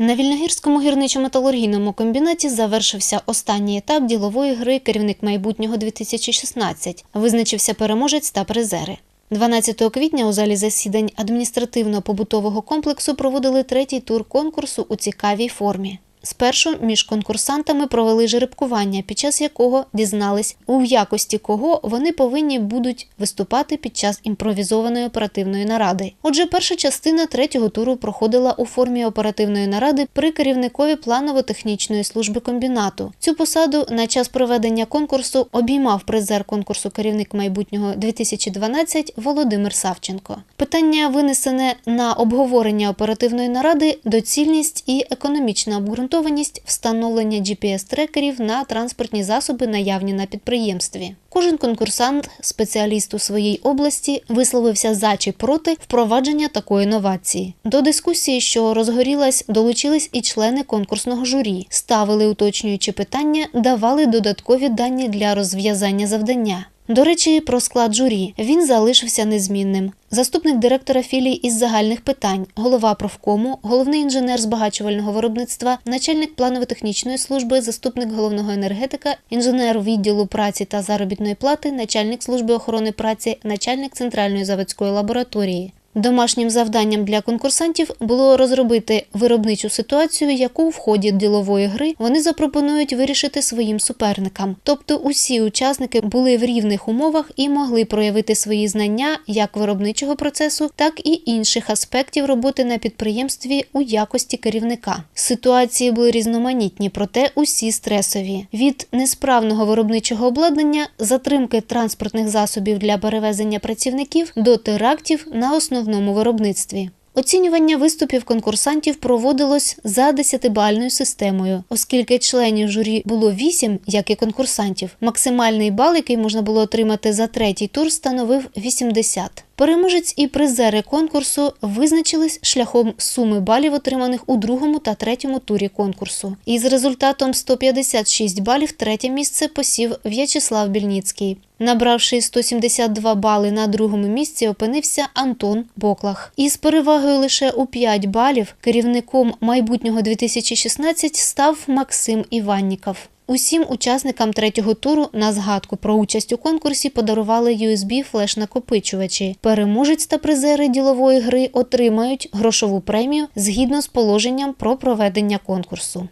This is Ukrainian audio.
На Вільногірському гірничо-металургійному комбінаті завершився останній етап ділової гри керівник майбутнього 2016. Визначився переможець та призери. 12 квітня у залі засідань адміністративно-побутового комплексу проводили третій тур конкурсу у цікавій формі. Спершу між конкурсантами провели жеребкування, під час якого дізнались, у якості кого вони повинні будуть виступати під час імпровізованої оперативної наради. Отже, перша частина третього туру проходила у формі оперативної наради при керівникові планово-технічної служби комбінату. Цю посаду на час проведення конкурсу обіймав призер конкурсу керівник майбутнього 2012 Володимир Савченко. Питання винесене на обговорення оперативної наради, доцільність і економічна обґрунтованість встановлення GPS-трекерів на транспортні засоби, наявні на підприємстві. Кожен конкурсант, спеціаліст у своїй області, висловився за чи проти впровадження такої новації. До дискусії, що розгорілась, долучились і члени конкурсного журі, ставили уточнюючі питання, давали додаткові дані для розв'язання завдання. До речі, про склад журі він залишився незмінним. Заступник директора філії із загальних питань, голова профкому, головний інженер збагачувального виробництва, начальник планово-технічної служби, заступник головного енергетика, інженер відділу праці та заробітної плати, начальник служби охорони праці, начальник центральної заводської лабораторії. Домашнім завданням для конкурсантів було розробити виробничу ситуацію, яку в ході ділової гри вони запропонують вирішити своїм суперникам. Тобто усі учасники були в рівних умовах і могли проявити свої знання як виробничого процесу, так і інших аспектів роботи на підприємстві у якості керівника. Ситуації були різноманітні, проте усі стресові: від несправного виробничого обладнання, затримки транспортних засобів для перевезення працівників до терактів на основному виробництві. Оцінювання виступів конкурсантів проводилось за десятибальною системою, оскільки членів журі було 8, як і конкурсантів. Максимальний бал, який можна було отримати за третій тур, становив 80. Переможець і призери конкурсу визначились шляхом суми балів, отриманих у другому та третьому турі конкурсу. І з результатом 156 балів третє місце посів В'ячеслав Більніцький. Набравши 172 бали на другому місці, опинився Антон Боклах. Із перевагою лише у 5 балів керівником майбутнього 2016 став Максим Іванніков. Усім учасникам третього туру на згадку про участь у конкурсі подарували USB флеш-накопичувачі. Переможець та призери ділової гри отримають грошову премію згідно з положенням про проведення конкурсу.